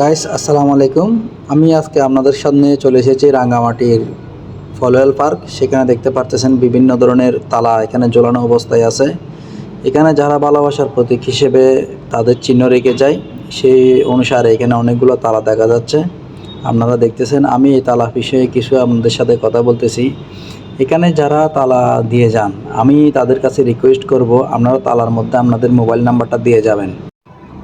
Guys আসসালামু আলাইকুম। আমি আজকে আপনাদের সামনে চলে এসেছি রাঙ্গামাটির ফলোয়েল পার্ক। সেখানে দেখতে পারতেছেন বিভিন্ন ধরনের তালা এখানে ঝোলানো অবস্থায় আছে। এখানে যারা ভালোবাসার প্রতীক হিসেবে তাদের চিহ্ন রেখে যায় সেই অনুসারে এখানে অনেকগুলো তালা দেখা যাচ্ছে। আপনারা দেখতেছেন, আমি এই তালা বিষয়ে কিছু আপনাদের সাথে কথা বলতেছি। এখানে যারা তালা দিয়ে যান, আমি তাদের কাছে রিকোয়েস্ট করব, আপনারা তালার মধ্যে আপনাদের মোবাইল নাম্বারটা দিয়ে যাবেন।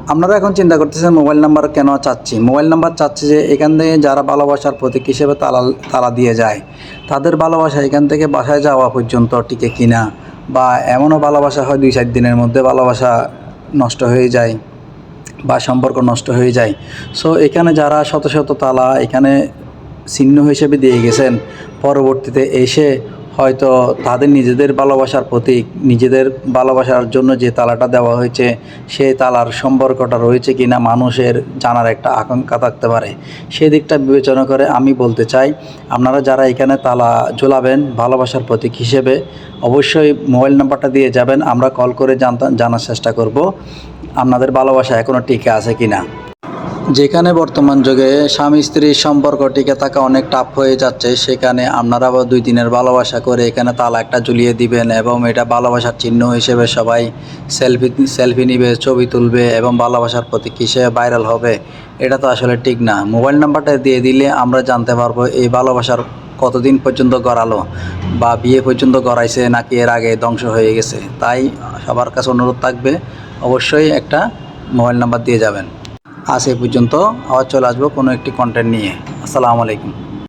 আপনারা এখন চিন্তা করতেছেন মোবাইল নাম্বার কেন চাচ্ছি? মোবাইল নাম্বার চাচ্ছি যে এখান থেকে যারা ভালোবাসার প্রতীক হিসেবে তালা তালা দিয়ে যায়, তাদের ভালোবাসা এখান থেকে বাসায় যাওয়া পর্যন্ত টিকে কিনা? বা এমনও ভালোবাসা হয় দুই চার দিনের মধ্যে ভালোবাসা নষ্ট হয়ে যায় বা সম্পর্ক নষ্ট হয়ে যায়। সো এখানে যারা শত শত তালা এখানে চিহ্ন হিসেবে দিয়ে গেছেন, পরবর্তীতে এসে হয়তো তাদের নিজেদের ভালোবাসার প্রতীক, নিজেদের ভালোবাসার জন্য যে তালাটা দেওয়া হয়েছে, সেই তালার সম্পর্কটা রয়েছে কি না মানুষের জানার একটা আকাঙ্ক্ষা থাকতে পারে। সেই দিকটা বিবেচনা করে আমি বলতে চাই, আপনারা যারা এখানে তালা ঝোলাবেন ভালোবাসার প্রতীক হিসেবে, অবশ্যই মোবাইল নাম্বারটা দিয়ে যাবেন, আমরা কল করে জানার চেষ্টা করব, আপনাদের ভালোবাসা এখনও টিকে আছে কি না যেখানে বর্তমান যুগে স্বামী স্ত্রীর সম্পর্ক টিকে থাকা অনেক টাফ হয়ে যাচ্ছে, সেখানে আপনারা আবার দুই দিনের ভালোবাসা করে এখানে তালা একটা ঝুলিয়ে দিবেন এবং এটা ভালোবাসার চিহ্ন হিসেবে সবাই সেলফি সেলফি নিবে, ছবি তুলবে এবং ভালোবাসার প্রতীক হিসেবে ভাইরাল হবে। এটা তো আসলে ঠিক না। মোবাইল নাম্বারটা দিয়ে দিলে আমরা জানতে পারব এই ভালোবাসার কতদিন পর্যন্ত গড়ালো বা বিয়ে পর্যন্ত গড়াইছে নাকি এর আগে ধ্বংস হয়ে গেছে। তাই সবার কাছে অনুরোধ থাকবে, অবশ্যই একটা মোবাইল নাম্বার দিয়ে যাবেন। আজ এই পর্যন্ত আবার চলে আসব কোনো একটি কন্টেন্ট নিয়ে। আসসালামু আলাইকুম।